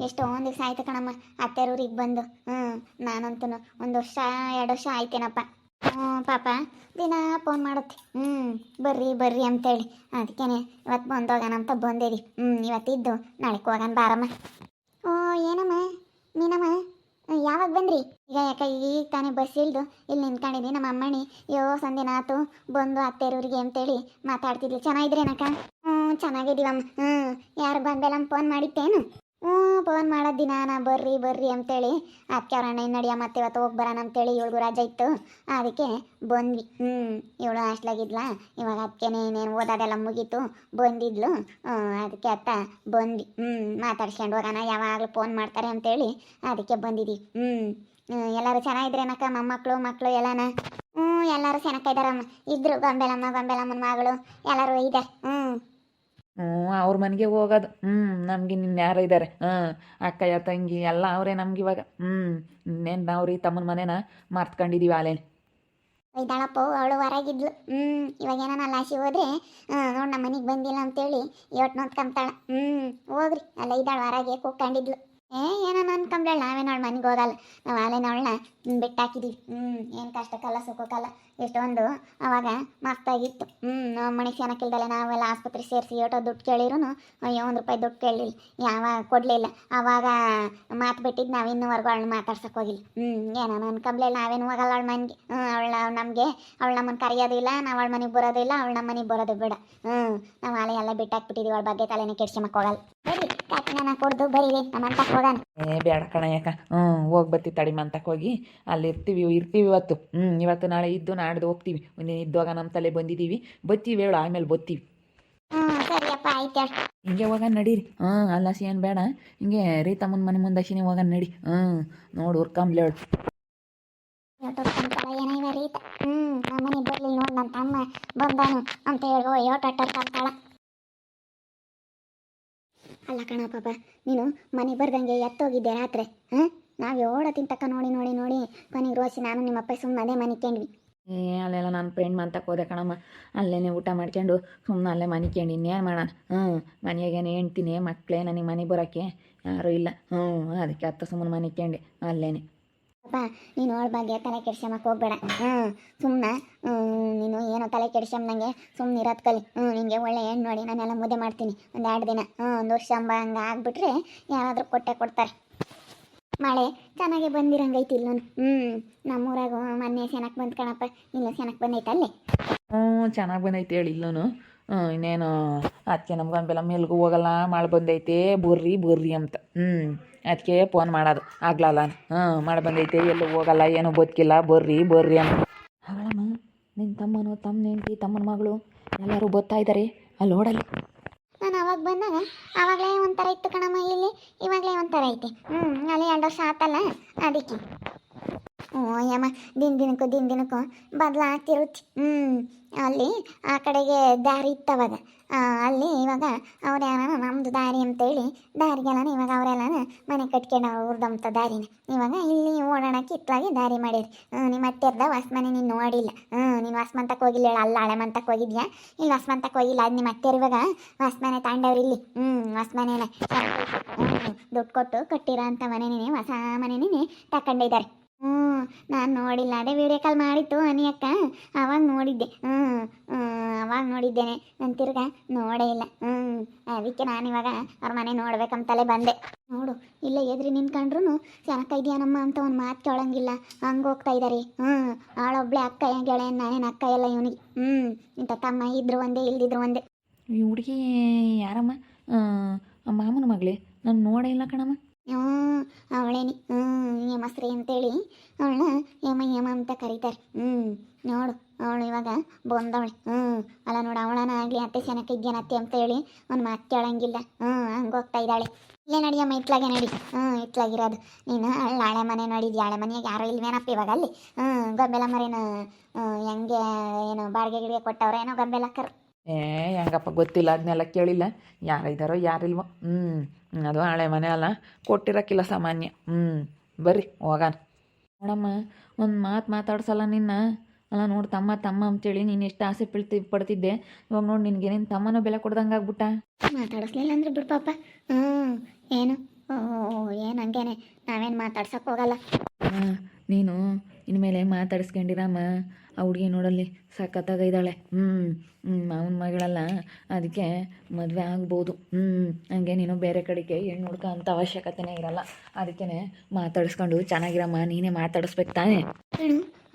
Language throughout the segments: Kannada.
ಎಷ್ಟೊಂದು ದಿವಸ ಆಯ್ತು ಕಣಮ್ಮ ಅತ್ತೆರೂರಿಗೆ ಬಂದು. ಹ್ಞೂ ನಾನಂತೂ ಒಂದು ವರ್ಷ, ಎರಡು ವರ್ಷ ಆಯ್ತೇನಪ್ಪ. ಹ್ಞೂ ಪಾಪ, ದಿನ ಫೋನ್ ಮಾಡುತ್ತೆ. ಹ್ಞೂ ಬರ್ರಿ ಬರ್ರಿ ಅಂತೇಳಿ. ಅದಕ್ಕೇನೆ ಇವತ್ತು ಬಂದೋಗೋಣ ಅಂತ ಬಂದೇರಿ ಹ್ಞೂ ಇವತ್ತಿದ್ದು ನಾಳೆ ಹೋಗೋಣ ಬಾರಮ್ಮ. ಓ, ಏನಮ್ಮ, ಮೀನಮ್ಮ, ಯಾವಾಗ ಬಂದ್ರಿ? ಈಗ ಯಾಕೆ ಈಗ ತಾನೇ ಬಸ್ ಇಲ್ದು? ಇಲ್ಲಿ ನಿಂತ್ಕೊಂಡಿದ್ವಿ ನಮ್ಮ ಅಮ್ಮಣಿ. ಯೋ ಸಂದಿನ ಆತು. ಬಂದು ಅತ್ತೆರೂರಿಗೆ ಅಂತೇಳಿ ಮಾತಾಡ್ತಿದ್ವಿ ಚೆನ್ನಾಗಿದ್ರೇನಕ್ಕ? ಹ್ಞೂ ಚೆನ್ನಾಗಿದ್ದೀವಮ್ಮ. ಹ್ಞೂ ಯಾರು ಬಂದೆಲ್ಲ ಫೋನ್ ಮಾಡಿತ್ತೇನು? ಫೋನ್ ಮಾಡೋದು ದಿನ, ನಾ ಬರ್ರಿ ಬರ್ರಿ ಅಂತೇಳಿ ಅದಕ್ಕೆ ಅವ್ರ ಅಣ್ಣ ನಡಿಯ ಮತ್ತೆ ಇವತ್ತು ಹೋಗಿ ಬರೋಣ ಅಂತೇಳಿ ಇವಳಿಗೂ ರಾಜ ಇತ್ತು. ಅದಕ್ಕೆ ಬಂದ್ವಿ. ಹ್ಞೂ ಇವಳು ಹಾಸ್ಲಾಗಿದ್ಲ ಇವಾಗ ಅದಕ್ಕೆ ಇನ್ನೇನು ಓದೋದೆಲ್ಲ ಮುಗೀತು. ಬಂದಿದ್ಲು. ಅದಕ್ಕೆ ಅತ್ತ ಬಂದ್ವಿ. ಹ್ಞೂ ಮಾತಾಡ್ಸ್ಕೊಂಡು ಹೋಗೋಣ, ಯಾವಾಗಲೂ ಫೋನ್ ಮಾಡ್ತಾರೆ ಅಂತೇಳಿ ಅದಕ್ಕೆ ಬಂದಿದ್ವಿ. ಹ್ಞೂ ಎಲ್ಲರೂ ಚೆನ್ನಾಗಿದ್ರೇನಕ್ಕ ಮೊಮ್ಮಕ್ಕಳು ಮಕ್ಕಳು ಎಲ್ಲನ? ಹ್ಞೂ ಎಲ್ಲರೂ ಚೆನ್ನಾಗಿದ್ದಾರಮ್ಮ ಇದ್ರು ಗೊಂಬೆಲಮ್ಮ, ಗೊಂಬೆಲಮ್ಮನ ಮಗಳು ಎಲ್ಲರೂ ಇದೆ ಹ್ಞೂ ಹ್ಞೂ, ಅವ್ರ ಮನೆಗೆ ಹೋಗೋದು. ಹ್ಞೂ, ನಮಗೆ ನಿನ್ನ ಯಾರು ಇದ್ದಾರೆ ಹಾಂ ಅಕ್ಕಯ್ಯ, ತಂಗಿ, ಎಲ್ಲ ಅವರೇ ನಮ್ಗೆ ಇವಾಗ. ಹ್ಞೂ, ಇನ್ನೇನು ನಾವು ರೀ ತಮ್ಮನ ಮನೇನ ಮರ್ತ್ಕೊಂಡಿದ್ದೀವಿ ಆಲೇನ್. ಇದ್ದಾಳಪ್ಪ ಅವಳು ಹೊರಗಿದ್ಲು. ಹ್ಞೂ, ಇವಾಗ ಏನಾನ ಲಾಸಿ ಹೋದ್ರೆ ನೋಡಿ ನಮ್ಮ ಮನೆಗೆ ಬಂದಿಲ್ಲ ಅಂತೇಳಿ ಇವತ್ತು ನೋಡ್ಕೊಂತಾಳ ಹ್ಞೂ, ಹೋಗ್ರಿ, ಅಲ್ಲ ಇದ್ದಾಳೆ ಹೊರಗೆ ಕೂಕೊಂಡಿದ್ಲು ಏ, ಏನಾನ ಅನ್ಕೊಂಬಳ ನಾವೇನು ಅವಳು ಮನೆಗೆ ಹೋಗಲ್ಲ. ನಾವು ಆಲೇನ ಅವಳನ್ನ ಬಿಟ್ಟಾಕಿದ್ದೀವಿ ಹ್ಞೂ, ಏನು ಕಷ್ಟಕ್ಕಲ್ಲ ಸುಖಕ್ಕಲ್ಲ ಎಷ್ಟೊಂದು. ಅವಾಗ ಮಸ್ತಾಗಿತ್ತು ಹ್ಞೂ ಚೆನ್ನಾಗಿಲ್ದಲ್ಲ ನಾವೆಲ್ಲ ಆಸ್ಪತ್ರೆ ಸೇರಿಸಿ ಏಟೋ ದುಡ್ಡು ಕೇಳಿರೂ ಅಯ್ಯೋ, ಒಂದು ರೂಪಾಯಿ ದುಡ್ಡು ಕೇಳಲಿಲ್ಲ. ಯಾವಾಗ ಕೊಡಲಿಲ್ಲ. ಅವಾಗ ಮಾತು ಬಿಟ್ಟಿದ್ದು ನಾವು ಇನ್ನೂವರೆಗೂ ಅವಳನ್ನ ಮಾತಾಡ್ಸಕ್ಕೆ ಹೋಗಿಲ್ಲ. ಹ್ಞೂ ಏನೋ ಅನ್ಕೊಂಬ್ಲಿಲ್ಲ ನಾವೇನು ಹೋಗಲ್ಲ ಅವಳ ಮನೆಗೆ ಹ್ಞೂ ಅವಳ ನಮಗೆ. ಅವಳು ನಮ್ಮನ್ನು ಕರೆಯೋದು ಇಲ್ಲ, ನಾವು ಅವಳ ಮನೆಗೆ ಬರೋದಿಲ್ಲ ಅವಳು ನಮ್ಮ ಮನೆಗೆ ಬರೋದು ಬೇಡ. ಹ್ಞೂ ನಾವು ಆಲೆ ಎಲ್ಲ ಬಿಟ್ಟಾಕ್ಬಿಟ್ಟಿದ್ದೀವಿ ಅವಳ ಬಗ್ಗೆ ತಲೆನೇ ಕೆಡ್ಸ್ಕೊಂಬಕ್ಕೆ ಹೋಗಲ್ಲ. ಬರೀ ಕಾಕಿನ ಕೊಡ್ದು ಬರೀರಿ ನಮ್ಮ ಅಂತ ಹೋಗೋಣ. ಏ ಬೇಡ ಕಣ ಯಾಕ ಹ್ಞೂ ಹೋಗಿ ಬರ್ತಿ ಹೋಗಿ. ಅಲ್ಲಿ ಇರ್ತೀವಿ ಇರ್ತೀವಿ ಇವತ್ತು. ಹ್ಞೂ ಇವತ್ತು ನಾಳೆ ಇದ್ದು ನಾಡ್ದು ಹೋಗ್ತೀವಿ. ಒಂದಿನ ಇದ್ದಾಗ ನಮ್ಮ ತಲೆ ಬಂದಿದ್ದೀವಿ ಬತ್ತೀವಿ ಹೇಳು ಆಮೇಲೆ ಬತ್ತೀವಿ. ಹಿಂಗೆ ಹೋಗ ನಡೀರಿ. ಹ್ಞೂ ಅಲ್ಲ ಸಿ ಏನು ಬೇಡ. ಹಿಂಗೆ ರೀ ತಮ್ಮನ ಮನೆ ಮುಂದೆ ಸಿನಿ ಹೋಗ ನಡಿ ಹ್ಞೂ ನೋಡು ಉರ್ಕಂಬ್ಲೇಳು ಹೇಳು. ಅಲ್ಲ ಕಣ ಪಾಪ ನೀನು ಮನೆ ಬರ್ದಂಗೆ ಎತ್ತೋಗಿದ್ದೆ ರಾತ್ರಿ. ಹಾಂ ನಾವು ಓಡ ತಿಂತಕ್ಕ ನೋಡಿ ನೋಡಿ ನೋಡಿ. ಕೊನೆಗೆ ರೋಸಿ ನಾನು ನಿಮ್ಮಪ್ಪ ಸುಮ್ಮನೆ ಮನೆ ಕೇಂದ್ವಿ ಏ, ಅಲ್ಲೆಲ್ಲ ನನ್ನ ಫ್ರೆಂಡ್ ಮಂತಕ್ಕೆ ಹೋದೆ ಕಣಮ್ಮ. ಅಲ್ಲೇ ಊಟ ಮಾಡ್ಕೊಂಡು ಸುಮ್ಮನೆ ಅಲ್ಲೇ ಮನಿಕೊಂಡು ಇನ್ನೇನು ಮಾಡೋಣ? ಹ್ಞೂ ಮನೆಯಾಗೇನು ಹೇಳ್ತೀನಿ ಮಕ್ಕಳೇ ನನಗೆ ಮನೆಗೆ ಬರೋಕ್ಕೆ ಯಾರೂ ಇಲ್ಲ. ಹ್ಞೂ ಅದಕ್ಕೆ ಹತ್ತು ಸುಮ್ಮನೆ ಮನಿಕೊಂಡು ಅಲ್ಲೇನೆ. ಅಪ್ಪ, ನೀನು ಅವಳ ಬಗ್ಗೆ ತಲೆ ಕೆಡ್ಸ್ಕೊಂಬಕ್ಕೆ ಹೋಗ್ಬೇಡ. ಹ್ಞೂ ಸುಮ್ಮನೆ ನೀನು ಏನೋ ತಲೆ ಕೆಡ್ಸ್ಕೊಂಬಂಗೆ ಸುಮ್ಮನೆ ಇರೋದು ಕಲಿ. ಹ್ಞೂ ನಿನಗೆ ಒಳ್ಳೆ ಹೆಣ್ಣು ನೋಡಿ ನಾನೆಲ್ಲ ಮುದ್ದೆ ಮಾಡ್ತೀನಿ. ಒಂದು ಎರಡು ದಿನ ಹ್ಞೂ ಒಂದು ವರ್ಷ ಹಂಗೆ ಆಗಿಬಿಟ್ರೆ ಯಾರಾದರೂ ಕೊಟ್ಟೆ ಕೊಡ್ತಾರೆ. ಮಳೆ ಚೆನ್ನಾಗೆ ಬಂದಿರಂಗೈತಿ ಇಲ್ಲ ಹ್ಞೂ ನಮ್ಮೂರಾಗ ಮೊನ್ನೆ ಸೆನಕ್ಕೆ ಬಂದ್ ಕಣಪ್ಪ ಇಲ್ಲ ಸೆನಕ್ಕೆ ಬಂದೈತೆ ಅಲ್ಲಿ ಹ್ಞೂ ಚೆನ್ನಾಗಿ ಬಂದೈತೆ ಹೇಳಿ ಇಲ್ಲೂ ಇನ್ನೇನು ಅದಕ್ಕೆ ನಮ್ಗೆ ಒಂದೆಲ್ಲ ಮೇಲ್ಗೂ ಹೋಗಲ್ಲ ಮಳೆ ಬಂದೈತೆ ಬರ್ರಿ ಬರ್ರಿ ಅಂತ. ಹ್ಞೂ ಅದಕ್ಕೆ ಫೋನ್ ಮಾಡೋದು ಆಗ್ಲಲ್ಲ ಹ್ಞೂ ಮಳೆ ಬಂದೈತೆ ಎಲ್ಲೂ ಹೋಗಲ್ಲ ಏನೂ ಬದುಕಿಲ್ಲ ಬರ್ರಿ ಬರ್ರಿ ಅಂತ. ಅವಳಮ್ಮ ನಿನ್ನ ತಮ್ಮನು ತಮ್ಮ ನೆಂಟಿ ತಮ್ಮನ ಮಗಳು ಎಲ್ಲರೂ ಬರ್ತಾ ಇದ್ದಾರೆ ಅಲ್ಲಿ ಓಡಲ್ಲಿ ನಾನು ಅವಾಗ ಬಂದಾಗ ಅವಾಗಲೇ ಒಂಥರ ಇತ್ತು ಕಣಮ್ಮ ಇಲ್ಲಿ. ಒಂಥರ ಐತೆ. ಹ್ಞೂ ಅಲ್ಲಿ ಎರಡು ವರ್ಷ ಆತಲ್ಲ ಅದಕ್ಕೆ. ಹ್ಞೂ ದಿನ ದಿನಕ್ಕೂ ದಿನ ದಿನಕ್ಕೂ ಬದಲಾಗ್ತಿರುತ್ತೆ ಹ್ಞೂ ಅಲ್ಲಿ ಆ ಕಡೆಗೆ ದಾರಿ ಇತ್ತವಾಗ. ಅಲ್ಲಿ ಇವಾಗ ಅವ್ರು ಯಾರ ನಮ್ಮದು ದಾರಿ ಅಂತೇಳಿ ದಾರಿಗೆಲ್ಲ ಇವಾಗ ಅವರೆಲ್ಲ ಮನೆ ಕಟ್ಕೊಂಡು ಅವ್ರದಂಥ ದಾರಿನ. ಇವಾಗ ಇಲ್ಲಿ ಓಡಾಡೋಕೆ ಇತ್ತಲಾಗಿ ದಾರಿ ಮಾಡಿರಿ. ನಿಮ್ಮ ಅತ್ತೆರ್ದ ಹೊಸ ಮನೆ ನೀನು ನೋಡಿಲ್ಲ. ಹ್ಞೂ, ನೀನು ವಾಸ್ಮಂತಕ್ಕೆ ಹೋಗಿಲ್ಲ ಹೇಳು, ಅಲ್ಲ ಹಳೆ ಮಂತಕ್ಕೆ ಹೋಗಿದ್ಯಾ? ಇಲ್ಲಿ ವಾಸ್ಮಂತಕ್ಕೆ ಹೋಗಿಲ್ಲ, ಅದು ನಿಮ್ಮ ಅತ್ತೆರು ಇವಾಗ ವಾಸ್ಮನೆ ಮನೆ ತಾಂಡವ್ರು ಇಲ್ಲಿ. ಹ್ಞೂ, ವಾಸ್ಮನೆನೇ ದುಡ್ಡು ಕೊಟ್ಟು ಕಟ್ಟಿರೋ ಅಂಥ ಮನೆನೇ ಹೊಸ ಮನೆ ತಗೊಂಡಿದ್ದಾರೆ ನಾನು ನೋಡಿಲ್ಲ. ಅದೇ ವಿಡಿಯೋ ಕಾಲ್ ಮಾಡಿತ್ತು ಅನಿಯಕ್ಕ ಅವಾಗ ನೋಡಿದ್ದೆ. ಹ್ಞೂ ಅವಾಗ ನೋಡಿದ್ದೇನೆ ನಾನು ತಿರ್ಗಾ ನೋಡೇ ಇಲ್ಲ. ಹ್ಞೂ ಅದಕ್ಕೆ ನಾನು ಇವಾಗ ಅವ್ರ ಮನೆ ನೋಡ್ಬೇಕಂತಲೇ ಬಂದೆ. ನೋಡು, ಇಲ್ಲ ಎದ್ರಿ ನಿಂತ್ಕೊಂಡ್ರು ಚೆನ್ನಾಗಿದ್ಯಾನಮ್ಮ ಅಂತ ಒಂದು ಮಾತು ಕೇಳಂಗಿಲ್ಲ. ಹಂಗೆ ಹೋಗ್ತಾ ಇದ್ದಾರೆ ಹ್ಞೂ ಅವಳೊಬ್ಳೆ ಅಕ್ಕ ಗೆಳೆಯನ್ ನಾನೇನು ಅಕ್ಕ ಎಲ್ಲ ಇವನಿಗೆ. ಹ್ಞೂ ಇಂಥ ತಮ್ಮ ಇದ್ರು ಒಂದೇ, ಇಲ್ದಿದ್ರು ಒಂದೇ. ಈ ಹುಡುಗಿ ಯಾರಮ್ಮ? ಆ ಮಾಮನ ಮಗಳೇ. ನಾನು ನೋಡೇ ಇಲ್ಲ ಕಣಮ್ಮ. ಹ್ಞೂ ಅವಳೇನಿ ಹ್ಞೂ ಯಮಸ್ತ್ರೀ ಅಂತೇಳಿ ಅವಳನ್ನ ಯಮ ಯಮ ಅಂತ ಕರೀತಾರೆ. ಹ್ಞೂ, ನೋಡು, ಅವಳು ಇವಾಗ ಬಂದವಳೆ. ಹ್ಞೂ, ಅಲ್ಲ ನೋಡು ಅವಳನ ಆಗಲಿ ಅತ್ತೆ ಸೆನಕ್ಕೆ ಇದ್ದೇನೆ ಅತ್ತೆ ಅಂತ ಹೇಳಿ ಒಂದು ಮಾತು ಕೇಳಂಗಿಲ್ಲ. ಹಂಗೆ ಹೋಗ್ತಾ ಇದ್ದಾಳೆ. ಇಲ್ಲೇ ನಡಿಯಮ್ಮ, ಇತ್ಲಾಗೆ ನಡಿ. ಹ್ಞೂ, ಇತ್ಲಾಗಿರೋದು. ನೀನು ಹಳೆ ಮನೆ ನೋಡಿದ್ಯಾ? ಹಳೆ ಮನೆಯಾಗ ಯಾರೋ ಇಲ್ವೇನಪ್ಪ ಇವಾಗ ಅಲ್ಲಿ? ಹ್ಞೂ ಗೊಂಬೆಲ ಮರೇನು ಹೆಂಗೆ, ಏನು, ಬಾಡಿಗೆ ಗಿಡಿಗೆ ಕೊಟ್ಟವ್ರೇನೋ ಗೊಂಬೆಲ ಗಬ್ಬೆಲ್ಲಕ್ಕರ್ ಏ ಹೆಂಗಪ್ಪ ಗೊತ್ತಿಲ್ಲ ಅದನ್ನೆಲ್ಲ ಕೇಳಿಲ್ಲ. ಯಾರಿದ್ದಾರೋ ಯಾರಿಲ್ವೋ. ಹ್ಞೂ ಅದು ಹಳೆ ಮನೆ ಅಲ್ಲ. ಕೊಟ್ಟಿರೋಕ್ಕಿಲ್ಲ ಸಾಮಾನ್ಯ. ಹ್ಞೂ ಬರ್ರಿ ಹೋಗಾನ. ನೋಡಮ್ಮ ಒಂದು ಮಾತು ಮಾತಾಡ್ಸಲ್ಲ ನಿನ್ನ? ಅಲ್ಲ ನೋಡು ತಮ್ಮ ತಮ್ಮ ಅಂತೇಳಿ ನೀನು ಎಷ್ಟು ಆಸೆ ಪೀಳ್ತಿ ಪಡ್ತಿದ್ದೆ. ಇವಾಗ ನೋಡಿ ನಿನಗೆ ನಿನ್ನ ತಮ್ಮನೂ ಬೆಲೆ ಕೊಡ್ದಂಗೆ ಆಗ್ಬಿಟ್ಟ. ಮಾತಾಡಿಸ್ಲಿಲ್ಲ ಅಂದ್ರೆ ಬಿಡು ಪಾಪ. ಹ್ಞೂ ಏನು? ಏನು ಹಂಗೇನೆ. ನಾವೇನು ಮಾತಾಡ್ಸಕ್ಕೆ ಹೋಗಲ್ಲ. ಹಾಂ ನೀನು ಮಾತಾಡಿಸ್ಕೊಂಡಿರಮ್ಮ. ಆ ಹುಡುಗಿ ನೋಡಲ್ಲಿ ಸಖತ್ತಾಗಿದ್ದಾಳೆ ಹ್ಞೂ ಹ್ಞೂ ಮಾವನ ಮಗಳಲ್ಲ. ಅದಕ್ಕೆ ಮದುವೆ ಆಗ್ಬೋದು. ಹ್ಞೂ ಹಂಗೆ ನೀನು ಬೇರೆ ಕಡೆಗೆ ಹೆಣ್ಣು ಹುಡ್ಕ ಅಂತ ಅವಶ್ಯಕತೆನೇ ಇರಲ್ಲ. ಅದಕ್ಕೇ ಮಾತಾಡಿಸ್ಕೊಂಡು ಚೆನ್ನಾಗಿರಮ್ಮ, ನೀನೇ ಮಾತಾಡಿಸ್ಬೇಕು ತಾನೇ?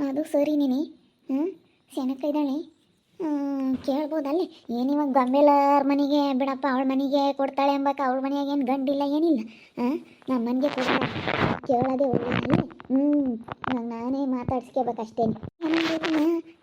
ಅದು ಸರಿ ನೀನೆ. ಹ್ಞೂ ಸೆನಕ್ಕ ಇದ್ದಾಳೆ ಏನು ಇವಾಗ ಗೊಂಬೆಲವ್ರ ಮನೆಗೆ, ಬಿಡಪ್ಪ ಅವಳ ಮನೆಗೆ ಕೊಡ್ತಾಳೆ ಎಂಬಕ್ಕೆ ಅವಳ ಮನೆಯಾಗ ಏನು ಗಂಡಿಲ್ಲ, ಏನಿಲ್ಲ. ಹಾಂ ನಮ್ಮ ಮನೆಗೆ ಕೊಡ್ತಾಳೆ. ಕೇಳೋದೇ ಹ್ಮ್ ಹ್ಞೂ ನಾನೇ ಮಾತಾಡ್ಸ್ಕೋಬೇಕಷ್ಟೇ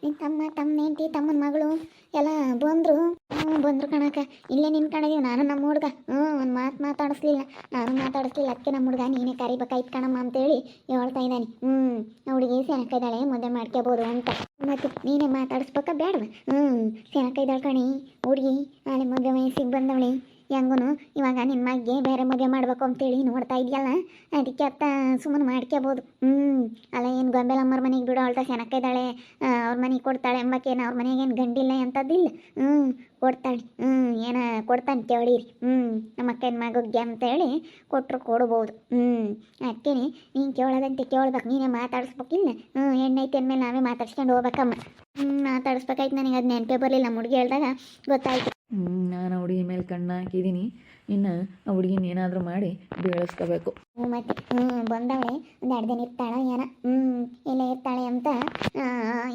ನಿನ್ನ ತಮ್ಮ ತಮ್ಮ ಹೆಂಡತಿ, ತಮ್ಮನ ಮಗಳು ಎಲ್ಲ ಬಂದರು. ಹ್ಞೂ ಬಂದರು ಕಣಕ್ಕ. ಇಲ್ಲೇ ನಿಂತ್ಕೊಂಡಿದ್ದೀವಿ ನಾನು ನಮ್ಮ ಹುಡ್ಗ. ಹ್ಞೂ ಒಂದು ಮಾತು ಮಾತಾಡಿಸ್ಲಿಲ್ಲ. ನಾನು ಮಾತಾಡಿಸ್ಲಿಲ್ಲ. ಅದಕ್ಕೆ ನಮ್ಮ ಹುಡ್ಗ ನೀನೇ ಕರಿಬೇಕಾಯ್ತು ಕಣಮ್ಮ ಅಂತೇಳಿ ಹೇಳ್ತಾ ಇದ್ದಾನೆ. ಹ್ಞೂ ಹುಡುಗಿ ಸೆನಕೈದಾಳೆ ಮದುವೆ ಮಾಡ್ಕೋಬೋದು ಅಂತ. ಮತ್ತೆ ನೀನೇ ಮಾತಾಡಿಸ್ಬೇಕ ಬೇಡವ? ಹ್ಞೂ ಸೆನಕೈದಾಳ ಕಣಿ, ಹುಡುಗಿ ನಾಳೆ ಮದುವೆ ವಯಸ್ಸಿಗೆ ಬಂದವಳಿ. ಹೆಂಗೂ ಇವಾಗ ನಿನ್ನ ಮಗ್ಗೆ ಬೇರೆ ಮದುವೆ ಮಾಡ್ಬೇಕು ಅಂತೇಳಿ ನೋಡ್ತಾ ಇದೆಯಲ್ಲ? ಅದಕ್ಕೆ ಅತ್ತ ಸುಮ್ಮನೆ ಮಾಡ್ಕೋಬೋದು ಹ್ಞೂ ಅಲ್ಲ ಏನು ಗೊಂಬೆಲಮ್ಮರ ಮನೆಗೆ ಬಿಡೋ ಅಳ್ತಾ ಇದ್ದಾಳೆ ಅವ್ರ ಮನೆಗೆ ಕೊಡ್ತಾಳೆ. ಎಂಬಕ್ಕೇನು ಅವ್ರ ಮನೆಗೆ ಏನು ಗಂಡಿಲ್ಲ ಅಂತದಿಲ್ಲ ಹ್ಞೂ ಕೊಡ್ತಾಳೆ. ಹ್ಞೂ ಏನ ಕೊಡ್ತಾನೆ ಕೇಳಿರಿ. ಹ್ಞೂ ನಮ್ಮ ಅಕ್ಕನ ಮಗಗೆ ಅಂತೇಳಿ ಕೊಟ್ಟರು ಕೊಡ್ಬೋದು. ಹ್ಞೂ ಅದಕ್ಕೇನೆ ನೀನು ಕೇಳೋದಂತೆ ಕೇಳ್ಬೇಕು. ನೀನೇ ಮಾತಾಡಿಸ್ಬೇಕಿಲ್ಲ. ಹ್ಞೂ ಎಣ್ಣೈತೆ ಅಂದಮೇಲೆ ನಾವೇ ಮಾತಾಡ್ಸ್ಕೊಂಡು ಹೋಗ್ಬೇಕಮ್ಮ. ಹ್ಞೂ ಮಾತಾಡಿಸ್ಬೇಕಾಯ್ತು ನನಗೆ, ಅದು ನೆನಪೇ ಬರಲಿಲ್ಲ. ನಮ್ಮ ಹುಡುಗಿ ಹೇಳ್ದಾಗ ಗೊತ್ತಾಯ್ತು. ನಾನು ಹುಡುಗಿ ಮೇಲೆ ಕಣ್ಣು ಹಾಕಿದ್ದೀನಿ ಇನ್ನು ಆ ಹುಡುಗಿನ ಏನಾದರೂ ಮಾಡಿ ಬೀಳಿಸ್ಕೋಬೇಕು. ಹ್ಞೂ ಮತ್ತೆ ಹ್ಞೂ ಒಂದು ಎರಡು ದಿನ ಇರ್ತಾಳೆ ಏನೋ? ಹ್ಞೂ ಇಲ್ಲೇ ಇರ್ತಾಳೆ ಅಂತ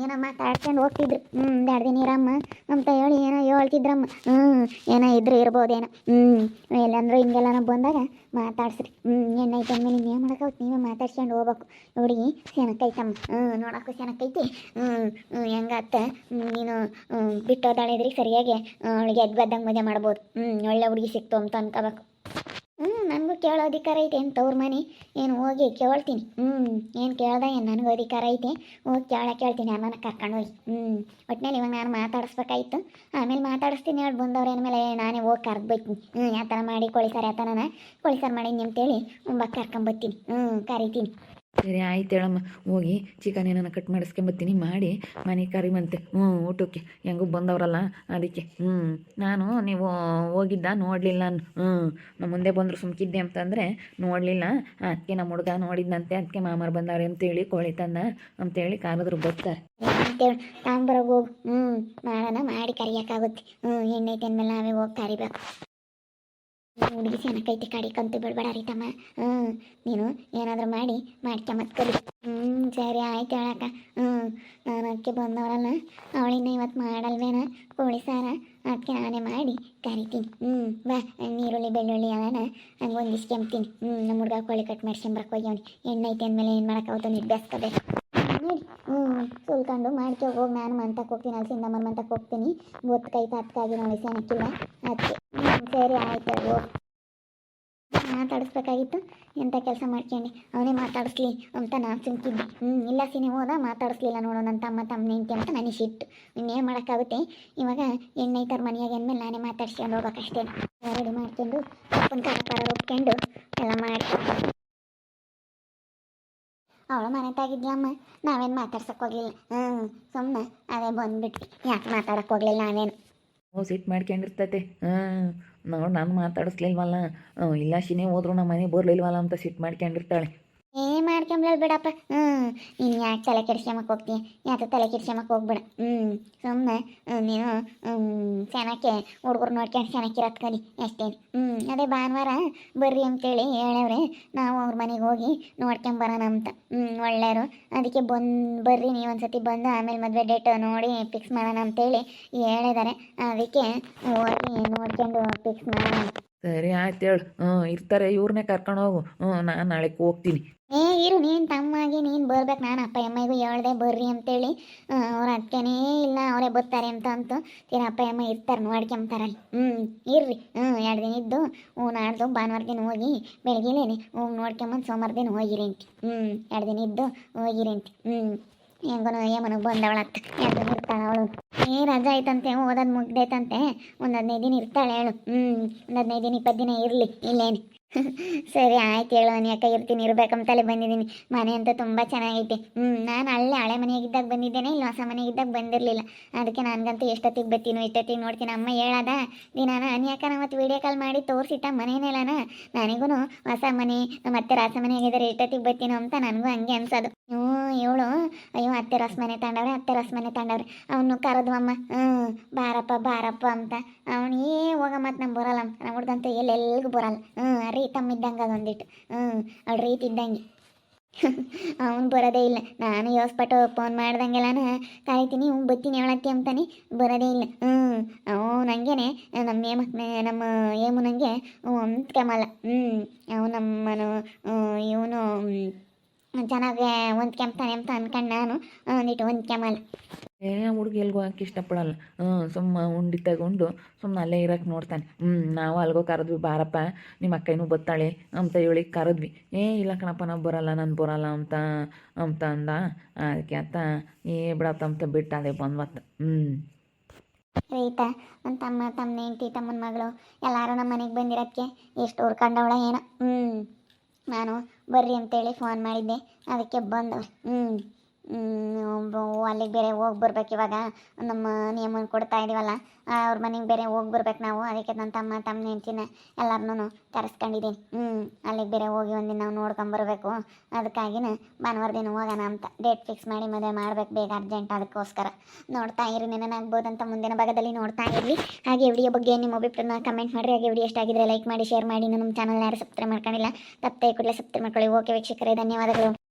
ಏನೋ ಮಾತಾಡ್ಕೊಂಡು ಹೋಗ್ತಿದ್ರು. ಹ್ಞೂ ಒಂದು ಎರಡು ದಿನ ಇರಮ್ಮ ಅಂತ ಹೇಳಿ ಏನೋ ಹೇಳ್ತಿದ್ರಮ್ಮ. ಹ್ಞೂ ಏನೋ ಇದ್ರೆ ಇರ್ಬೋದೇನೋ. ಹ್ಞೂ ಇಲ್ಲಾಂದ್ರೆ ಹಿಂಗೆಲ್ಲ ಬಂದಾಗ ಮಾತಾಡ್ಸ್ರಿ. ಹ್ಞೂ ಏನೈತೆ ಅಂದಮೇಲೆ ಇನ್ನೇನು ಮಾಡೋಕ್ಕಾಗುತ್ತೆ ನೀವೇ ಮಾತಾಡ್ಸ್ಕೊಂಡು ಹೋಗ್ಬೇಕು. ನೋಡಿ ಸೆನಕೈತಮ್ಮ ಹ್ಞೂ ನೋಡೋಕ್ಕೂ ಸೆನಕೈತಿ ಹ್ಞೂ ಹ್ಞೂ ಹೆಂಗತ್ತ ನೀನು ಬಿಟ್ಟೋದಾಳಿದ್ರಿ ಸರಿಯಾಗಿ. ಅವಳಿಗೆ ಎದ್ದು ಬದ್ದಂಗೆ ಮದುವೆ ಮಾಡ್ಬೋದು. ಹ್ಞೂ ಒಳ್ಳೆ ಹುಡುಗಿ ಸಿಕ್ತು ಅಂತ ಅನ್ಕೋಬೇಕು. ಕೇಳೋ ಅಧಿಕಾರ ಐತೆ ಅಂತ ಅವ್ರ ಮನೆ? ಏನು ಹೋಗಿ ಕೇಳ್ತೀನಿ. ಹ್ಞೂ ಏನು ಕೇಳ್ದೆ ಏನು ನನಗೂ ಅಧಿಕಾರ ಐತೆ? ಹೋಗಿ ಕೇಳ, ಕೇಳ್ತೀನಿ ಅಮ್ಮನ ಕರ್ಕೊಂಡು ಹೋಗಿ. ಹ್ಞೂ ಒಟ್ಟಿನಲ್ಲಿ ಇವಾಗ ನಾನು ಮಾತಾಡಿಸ್ಬೇಕಾಯ್ತು. ಆಮೇಲೆ ಮಾತಾಡಿಸ್ತೀನಿ ಹೇಳಿ ಬಂದವ್ರ ಮೇಲೆ ನಾನೇ ಹೋಗಿ ಕರ್ದ್ಬೈತೀನಿ ಹ್ಞೂ ಯಾವ ಥರ ಮಾಡಿ ಕೊಳಿಸಾರ ಸಾರು, ಯಾವ ಥರನ ಕೊಳಿಸಾರ ಸಾರು ಮಾಡೀನಿ ಅಂತೇಳಿ ಮುಂಬಕ್ಕೆ ಕರ್ಕೊಂಬತ್ತೀನಿ. ಹ್ಞೂ ಕರಿತೀನಿ. ಸರಿ ಆಯ್ತು ಹೇಳಮ್ಮ. ಹೋಗಿ ಚಿಕನ್ ಏನಾನ ಕಟ್ ಮಾಡಿಸ್ಕೊಂಬತ್ತೀನಿ. ಮಾಡಿ ಮನೆ ಕರಿಮಂತೆ. ಹ್ಞೂ ಊಟಕ್ಕೆ. ಹೆಂಗೂ ಬಂದವರಲ್ಲ ಅದಕ್ಕೆ. ಹ್ಞೂ ನಾನು ನೀವು ಹೋಗಿದ್ದ ನೋಡಲಿಲ್ಲ ಹ್ಞೂ ನಮ್ಮ ಮುಂದೆ ಬಂದರು ಸುಮ್ಕಿದ್ದೆ ಅಂತಂದರೆ ನೋಡಲಿಲ್ಲ. ಅದಕ್ಕೆ ನಮ್ಮ ಹುಡುಗ ನೋಡಿದ್ನಂತೆ. ಅದಕ್ಕೆ ಮಾಮರು ಬಂದವ್ರೆ ಅಂತೇಳಿ ಕೋಳಿ ತಂದ ಅಂತೇಳಿ ಕಾರದ್ರು ಬರ್ತಾರೆ. ಹೋಗು. ಹ್ಞೂ ಮಾಡೋಣ. ಮಾಡಿ ಕರಿಯೋಕ್ಕಾಗುತ್ತೆ. ಹ್ಞೂ ಎಣ್ಣೆ ಅಂದಮೇಲೆ ನಾವೇ ಹೋಗಿ ಕರಿಬೇಕು. ಹುಡುಗಿ ಕಾಡಿ ಕಡಿಕಂತೂ ಬಿಡ್ಬೇಡ ರೀತಮ್ಮ ಹ್ಞೂ ನೀನು ಏನಾದರೂ ಮಾಡಿ, ಮಾಡ್ಕೆ ಮತ್ತೆ ಕರಿ. ಹ್ಞೂ ಸರಿ ಆಯ್ತು ಹೇಳಕ್ಕ. ಹ್ಞೂ ನಾನು ಅದಕ್ಕೆ ಬಂದವಳಲ್ಲ ಅವಳಿಂದ ಇವತ್ತು ಮಾಡಲ್ವೇನ? ಕೋಳಿ ಸಾರ ಅದಕ್ಕೆ ನಾನೇ ಮಾಡಿ ಕರಿತೀನಿ. ಹ್ಞೂ ಬಾ ನೀರುಳ್ಳಿ ಬೆಳ್ಳುಳ್ಳಿ ಅವನ ಹಂಗೆ ಒಂದಿಷ್ಟು ಕೆಂಪ್ತೀನಿ ಹ್ಞೂ ನಮ್ಮ ಹುಡುಗ ಕೋಳಿ ಕಟ್ ಮಾಡ್ಸ್ಕೊಂಬರಕ್ಕೆ ಹೋಗ್ಯವನಿ. ಐತೆ ಅಂದಮೇಲೆ ಏನು ಮಾಡೋಕ್ಕಾಗುತ್ತೆ ಅವತ್ತು ಬೇಸ್ಕೋಬೇಕು ಹ್ಞೂ ಸುಲ್ಕೊಂಡು ಮಾಡ್ಕೊ ಹೋಗಿ. ನಾನು ಮಂತಕ್ಕೆ ಹೋಗ್ತೀನಿ ಅಲ್ಲಿ ಸಿಂಧಮ್ಮನ ಮಂತಕ್ಕೆ ಹೋಗ್ತೀನಿ. ಗೊತ್ತು ಕೈ ತತ್ಕಾಗಿ ನೋಡಿ ಸೆನಕ್ಕಿಲ್ಲ ಅದಕ್ಕೆ ಸರಿ ಆಯ್ತು ಹೋಗಿ ಮಾತಾಡಿಸ್ಬೇಕಾಗಿತ್ತು? ಎಂಥ ಕೆಲಸ ಮಾಡ್ಕೊಂಡು? ಅವನೇ ಮಾತಾಡಿಸ್ಲಿ ಅಂತ ನಾನು ಸುಮ್ಕಿದ್ದೆ. ಹ್ಞೂ ಇಲ್ಲ ಸಿನಿ, ಹೋದ, ಮಾತಾಡಿಸ್ಲಿಲ್ಲ ನೋಡು ನನ್ನ ತಮ್ಮ ತಮ್ಮ ನಿಂತಿ ಅಂತ ನನಗೆ ಸಿಟ್ಟು ಇನ್ನೇನು ಮಾಡೋಕ್ಕಾಗುತ್ತೆ? ಇವಾಗ ಎಣ್ಣೈತರ ಮನೆಯಾಗ ಅಂದಮೇಲೆ ನಾನೇ ಮಾತಾಡ್ಸ್ಕೊಂಡು ಹೋಗೋಕ್ಕಷ್ಟೇ ರೆಡಿ ಮಾಡ್ಕೊಂಡು, ಅಪ್ಪನ ಖಾರ ರುಬ್ಕೊಂಡು ಎಲ್ಲ ಮಾಡ್ಕೊಂಡು. ಅವಳು ಮನೆ ತಾಗಿದ್ಯಮ್ಮ ನಾವೇನು ಮಾತಾಡ್ಸೋಕ್ಕೋಗ್ಲಿಲ್ಲ ಹ್ಞೂ ಸುಮ್ಮನೆ ಅದೇ ಬಂದುಬಿಟ್ಟು ಯಾಕೆ ಮಾತಾಡೋಕ್ಕೋಗ್ಲಿಲ್ಲ ನಾವೇನು ಓ ಸಿಟ್ಟು ಮಾಡ್ಕೊಂಡಿರ್ತೈತೆ. ಹಾಂ ನೋಡಿ ನಾನು ಮಾತಾಡಿಸ್ಲಿಲ್ವಲ್ಲ? ಹ್ಞೂ ಇಲ್ಲ, ಶಿನೇ ಹೋದ್ರು ನಮ್ಮ ಮನೆಗೆ ಬರಲಿಲ್ವಲ್ಲ ಅಂತ ಸಿಟ್ಟು ಮಾಡ್ಕೊಂಡಿರ್ತಾಳೆ. ಮಾಡ್ಕೊಂಬಿಡಲ್ ಬಿಡಪ್ಪ. ಹ್ಞೂ ನೀನು ಯಾಕೆ ತಲೆ ಕೆಡ್ಸ್ಕೊಂಬಕ್ಕೆ ಹೋಗ್ತೀನಿ ಯಾಕೆ ತಲೆ ಕೆಡ್ಸ್ಕೊಂಬಕ್ಕೆ ಹೋಗ್ಬೇಡ. ಹ್ಞೂ ಸುಮ್ಮನೆ ನೀನು ಚೆನ್ನಕ್ಕೆ ಹುಡುಗರು ನೋಡ್ಕೊಂಡು ಚೆನ್ನಾಗಿ ಕಲಿ ಅಷ್ಟೇ ಹ್ಞೂ ಅದೇ ಭಾನುವಾರ ಬರ್ರಿ ಅಂತೇಳಿ ಹೇಳವ್ರೆ ನಾವು ಅವ್ರ ಮನೆಗೆ ಹೋಗಿ ನೋಡ್ಕೊಂಬರೋಣ ಅಂತ. ಹ್ಞೂ ಒಳ್ಳೆಯವರು. ಅದಕ್ಕೆ ಬಂದು, ಬರ್ರಿ ನೀವು ಒಂದ್ಸತಿ ಬಂದು ಆಮೇಲೆ ಮದುವೆ ಡೇಟ್ ನೋಡಿ ಫಿಕ್ಸ್ ಮಾಡೋಣ ಅಂತೇಳಿ ಹೇಳಿದ್ದಾರೆ ಅದಕ್ಕೆ ಹೋಗಿ ನೋಡ್ಕೊಂಡು ಫಿಕ್ಸ್ ಮಾಡೋಣ ಸರಿ ಆಯ್ತು ಹೇಳು. ಹ್ಞೂ ಇರ್ತಾರೆ ಇವ್ರನ್ನೇ ಕರ್ಕೊಂಡು ಹೋಗು. ಹ್ಞೂ ನಾನು ನಾಳೆ ಹೋಗ್ತೀನಿ. ಏ, ಇರು, ನೀನು ತಮ್ಮಾಗಿ ನೀನು ಬರ್ಬೇಕು. ನಾನು ಅಪ್ಪ ಅಮ್ಮಗೂ ಹೇಳ್ದೆ ಬರ್ರಿ ಅಂತೇಳಿ. ಅವ್ರ ಅದಕ್ಕೇನೇ ಇಲ್ಲ, ಅವರೇ ಬರ್ತಾರೆ ಅಂತ ಅಂತು. ತೀರ ಅಪ್ಪ, ಅಮ್ಮ ಇರ್ತಾರೆ ನೋಡ್ಕೊಂತಾರಲ್ಲಿ ಹ್ಞೂ ಇರ್ರಿ. ಹ್ಞೂ ಎರಡು ದಿನ ಇದ್ದು ಹ್ಞೂ ನಾಡ್ದು ಭಾನುವಾರ ದಿನ ಹೋಗಿ ಬೆಳಗ್ಗೆಲೇನೆ ಹೋಗಿ ನೋಡ್ಕೊಂಬಂದು ಸೋಮವಾರ ದಿನ ಹೋಗಿರಿ ಹ್ಮ್ ಹ್ಞೂ ಎರಡು ದಿನ ಇದ್ದು ಹೋಗಿರಿ ಹ್ಮ್ ಹ್ಞೂ ಹೆಂಗೋ ಮನಗೆ ಬಂದವಳತ್ತ ಎರಡು ದಿನ ಇರ್ತಾಳೆ ಅವಳು. ಏ, ರಜಾ ಆಯ್ತಂತೆ ಓದೋದು ಮುಗ್ದೈತಂತೆ ಒಂದು ಹದಿನೈದು ದಿನ ಇರ್ತಾಳೆ, ಹೇಳು. ಹ್ಞೂ ಒಂದು ಹದಿನೈದು ದಿನ ಇಪ್ಪತ್ತು ದಿನ ಇರಲಿ, ಇಲ್ಲೇನು. ಸರಿ, ಆಯ್ತು ಹೇಳು ಅಕ್ಕ ಇರ್ತೀನಿ ಇರ್ಬೇಕಂತಲೇ ಬಂದಿದ್ದೀನಿ. ಮನೆ ಅಂತೂ ತುಂಬ ಚೆನ್ನಾಗೈತೆ. ಹ್ಞೂ ನಾನು ಅಲ್ಲೇ ಹಳೆ ಮನೆಯಾಗಿದ್ದಾಗ ಬಂದಿದ್ದೇನೆ, ಇಲ್ಲಿ ಹೊಸ ಮನೆಗಿದ್ದಾಗ ಬಂದಿರಲಿಲ್ಲ. ಅದಕ್ಕೆ ನನಗಂತೂ ಎಷ್ಟೊತ್ತಿಗೆ ಬರ್ತೀನೋ ಎಷ್ಟೊತ್ತಿಗೆ ನೋಡ್ತೀನಿ. ಅಮ್ಮ ಹೇಳದ, ದಿನಾನ ಅನ್ಯಾಕ ಮತ್ತು ವೀಡಿಯೋ ಕಾಲ್ ಮಾಡಿ ತೋರಿಸಿಟ್ಟ ಮನೇನೆಲ್ಲನ ನನಗೂ ಹೊಸ ಮನೆ ನಮ್ಮ ಅತ್ತೆ ರಾಸ ಮನೆ ಎಷ್ಟೊತ್ತಿಗೆ ಬರ್ತೀನೋ ಅಂತ ನನಗೂ ಹಂಗೆ ಅನ್ಸೋದು. ಹ್ಞೂ, ಇವಳು, ಅಯ್ಯೋ, ಅತ್ತೆ ರಸ ಮನೆ ತಾಂಡವ್ರೆ ಅತ್ತೆ ರಸ ಮನೆ ತಾಂಡವ್ರೆ ಅವನು ಅಮ್ಮ, ಹ್ಞೂ, ಬಾರಪ್ಪ ಬಾರಪ್ಪ ಅಂತ. ಅವನು, ಏ ಹೋಗ ಮತ್ತು ನಮ್ಗೆ ಬರಲ್ಲ ನಮ್ಮ ಹುಡ್ಗಂತೂ ಎಲ್ಲೆಲ್ಲಿಗೂ ಬರಲ್ಲ. ಹ್ಞೂ ರೀತಮ್ಮ ಇದ್ದಂಗೆ ಅದೊಂದಿಟ್ಟು ಹ್ಞೂ ಅವ್ಳು ರೀತಿ ಇದ್ದಂಗೆ. ಅವನು ಬರೋದೇ ಇಲ್ಲ. ನಾನು ಯೋಸ್ಪಟ್ಟು ಫೋನ್ ಮಾಡ್ದಂಗೆಲ್ಲನ ಕಾಯ್ತೀನಿ ಹ್ಞೂ ಬತ್ತೀನಿ ಹೇಳತ್ತಿ ಅಂತಾನೆ ಬರೋದೇ ಇಲ್ಲ. ಹ್ಞೂ ಅವ್ನು ಹಂಗೇನೆ ನಮ್ಮ ಏಮ, ನಮ್ಮ ಏಮು ನನಗೆ ಕಮಲ ಹ್ಞೂ ಅವನು ನಮ್ಮನು ಇವನು ಚೆನ್ನಾಗಿ ಹೊಂದ್ಕೊಂತಾನೆ ಅಂತ ಅನ್ಕೊಂಡು ನಾನು ಒಂದಿಟ್ಟು ಹೊಂದ್ಕೊಂಬಲ್ಲ ಏ ಹುಡುಗಿ ಎಲ್ಗೂ ಹಾಕಿ ಇಷ್ಟಪಡಲ್ಲ. ಹ್ಞೂ ಸುಮ್ಮ ಉಂಡಿ ತಗೊಂಡು ಸುಮ್ಮನೆ ಅಲ್ಲೇ ಇರಕ್ಕೆ ನೋಡ್ತಾನೆ. ಹ್ಞೂ ನಾವು ಅಲ್ಗೋ ಕರೆದ್ವಿ ಬಾರಪ್ಪ ನಿಮ್ಮ ಅಕ್ಕನೂ ಬತ್ತಾಳೆ ಅಂತ ಹೇಳಿ ಕರೆದ್ವಿ. ಏ ಇಲ್ಲ ಕಣಪ್ಪ ನಾವು ಬರಲ್ಲ ನಾನು ಬರಲ್ಲ ಅಂತ ಅಂತ ಅಂದ. ಅದಕ್ಕೆ ಅತ್ತ ಏ ಬಿಡತ್ತ ಅಂತ ಬಿಟ್ಟು ಅದೇ ಬಂದ್ವತ್ತ. ಹ್ಞೂ ರೈತ ನನ್ನ ತಮ್ಮ ತಮ್ಮ ಹೆಂಡತಿ ತಮ್ಮನ ಮಗಳು ಎಲ್ಲರೂ ನಮ್ಮ ಮನೆಗೆ ಬಂದಿರಕ್ಕೆ ಎಷ್ಟು ಹುರ್ಕೊಂಡವಳ ಏನೋ. ಹ್ಞೂ ನಾನು ಬರ್ರಿ ಅಂತೇಳಿ ಫೋನ್ ಮಾಡಿದ್ದೆ. ಅದಕ್ಕೆ ಬಂದವ್ರು ಹ್ಞೂ ಅಲ್ಲಿಗೆ ಬೇರೆ ಹೋಗಿ ಬರ್ಬೇಕು ಇವಾಗ. ನಮ್ಮ ನಿಯಮನ ಕೊಡ್ತಾ ಇದೀವಲ್ಲ ಅವ್ರ ಮನೆಗೆ ಬೇರೆ ಹೋಗಿ ಬರ್ಬೇಕು ನಾವು. ಅದಕ್ಕೆ ನನ್ನ ತಮ್ಮ ತಮ್ಮ ಹೆಂಡ್ತಿನ ಎಲ್ಲರನ್ನೂ ಕರೆಸ್ಕೊಂಡಿದ್ದೀನಿ ಹ್ಞೂ ಅಲ್ಲಿಗೆ ಬೇರೆ ಹೋಗಿ ಒಂದಿನ ನಾವು ನೋಡ್ಕೊಂಬರ್ಬೇಕು ಅದಕ್ಕಾಗಿನ ಭಾನುವಾರ ದಿನ ಹೋಗೋಣ ಅಂತ. ಡೇಟ್ ಫಿಕ್ಸ್ ಮಾಡಿ ಮದುವೆ ಮಾಡ್ಬೇಕು ಬೇಗ ಅರ್ಜೆಂಟ್ ಅದಕ್ಕೋಸ್ಕರ. ನೋಡ್ತಾ ಇರಿ ಅಂತ ಮುಂದಿನ ಭಾಗದಲ್ಲಿ ನೋಡ್ತಾ ಇರಲಿ ಹಾಗೆ ವಿಡಿಯೋ ಬಗ್ಗೆ ನಿಮ್ಮ ಅಭಿಪ್ರಾಯನ ಕಮೆಂಟ್ ಮಾಡಿರಿ. ಹಾಗೆ ವಿಡಿಯೋ ಇಷ್ಟ ಆಗಿದ್ರೆ ಲೈಕ್ ಮಾಡಿ ಶೇರ್ ಮಾಡಿ. ನಮ್ಮ ಚಾನಲ್ ಯಾರು ಸಬ್ಸ್ಕ್ರೈಬ್ ಮಾಡ್ಕೊಂಡಿಲ್ಲ ತಪ್ಪೇ ಕೂಡಲೇ ಸಬ್ಸ್ಕ್ರೈಬ್ ಮಾಡ್ಕೊಳ್ಳಿ. ಓಕೆ ವೀಕ್ಷಕರೇ, ಧನ್ಯವಾದಗಳು.